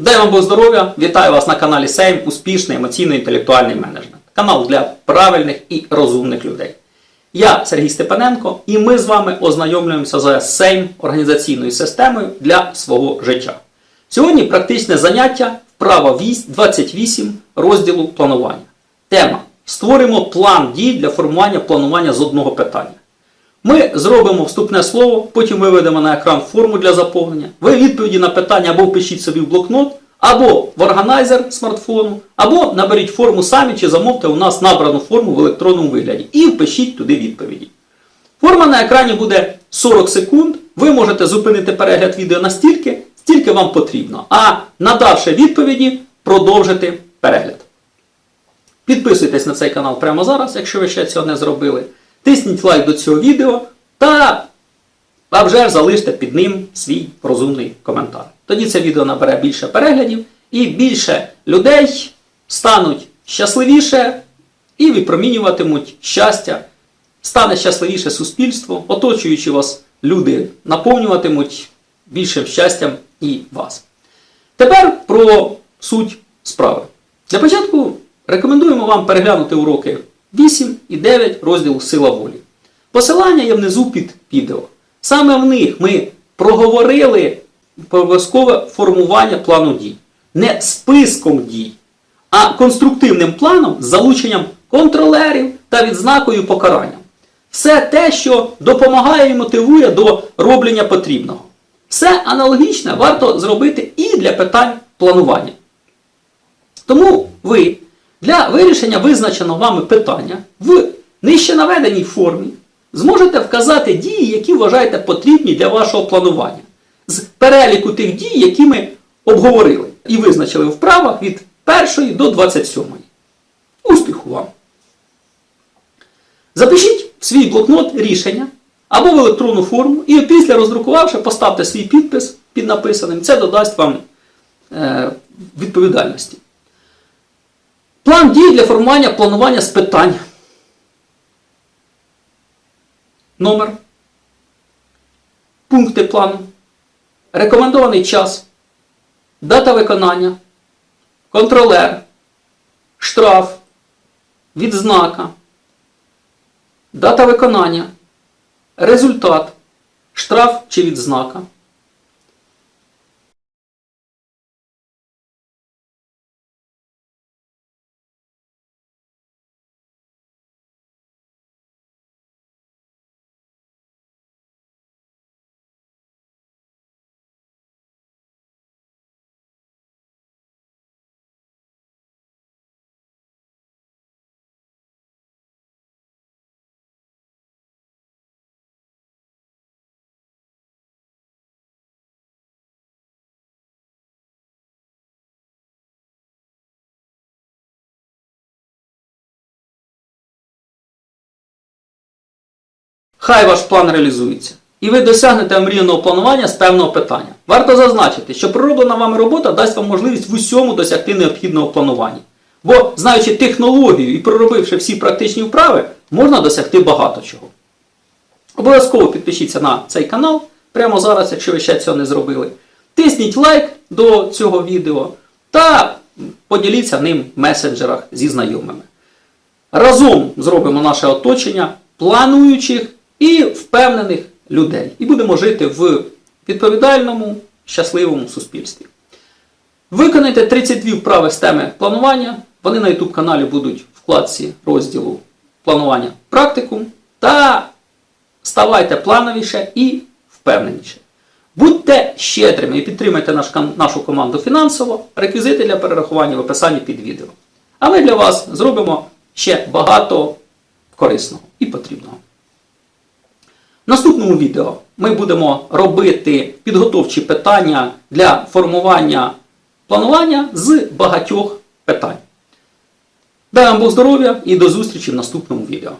Дай вам Бог здоров'я! Вітаю вас на каналі Сейм Успішний емоційно-інтелектуальний менеджмент. Канал для правильних і розумних людей. Я Сергій Степаненко, і ми з вами ознайомлюємося з Сейм організаційною системою для свого життя. Сьогодні практичне заняття вправа 28 розділу планування. Тема: Створимо план дій для формування планування з одного питання. Ми зробимо вступне слово, потім виведемо на екран форму для заповнення. Ви відповіді на питання або впишіть собі в блокнот, або в органайзер смартфону, або наберіть форму самі чи замовте у нас набрану форму в електронному вигляді і впишіть туди відповіді. Форма на екрані буде 40 секунд. Ви можете зупинити перегляд відео настільки, стільки вам потрібно. А надавши відповіді, продовжити перегляд. Підписуйтесь на цей канал прямо зараз, якщо ви ще цього не зробили. Тисніть лайк до цього відео та а вже ж залиште під ним свій розумний коментар. Тоді це відео набере більше переглядів і більше людей стануть щасливіше і випромінюватимуть щастя, стане щасливіше суспільство, оточуючи вас люди наповнюватимуть більшим щастям і вас. Тепер про суть справи. Для початку рекомендуємо вам переглянути уроки 8 і 9 розділу Сила волі. Посилання є внизу під відео. Саме в них ми проговорили обов'язкове формування плану дій. Не списком дій, а конструктивним планом з залученням контролерів та відзнакою покарання. Все те, що допомагає і мотивує до роблення потрібного. Все аналогічне варто зробити і для питань планування. Тому ви для вирішення визначеного вами питання в нижче наведеній формі зможете вказати дії, які вважаєте потрібні для вашого планування, з переліку тих дій, які ми обговорили і визначили в від 1 до 27. Успіху вам! Запишіть в свій блокнот рішення або в електронну форму, і після роздрукувавши, поставте свій підпис під написаним. Це додасть вам е, відповідальності. План дій для формування планування з питань. Номер. Пункти плану. Рекомендований час. Дата виконання. Контролер. Штраф. Відзнака. Дата виконання. Результат. Штраф чи відзнака. Хай ваш план реалізується. І ви досягнете омріяного планування з певного питання. Варто зазначити, що пророблена вами робота дасть вам можливість в усьому досягти необхідного планування. Бо, знаючи технологію і проробивши всі практичні вправи, можна досягти багато чого. Обов'язково підпишіться на цей канал прямо зараз, якщо ви ще цього не зробили. Тисніть лайк до цього відео та поділіться ним в месенджерах зі знайомими. Разом зробимо наше оточення плануючих і впевнених людей. І будемо жити в відповідальному, щасливому суспільстві. Виконайте 32 вправи з теми планування. Вони на YouTube каналі будуть в вкладці розділу планування практикум. Та ставайте плановіше і впевненіше. Будьте щедрими і підтримайте наш, нашу команду фінансово. Реквізити для перерахування в описанні під відео. А ми для вас зробимо ще багато корисного і потрібного. В наступному відео ми будемо робити підготовчі питання для формування планування з багатьох питань. Дай вам Бог здоров'я і до зустрічі в наступному відео.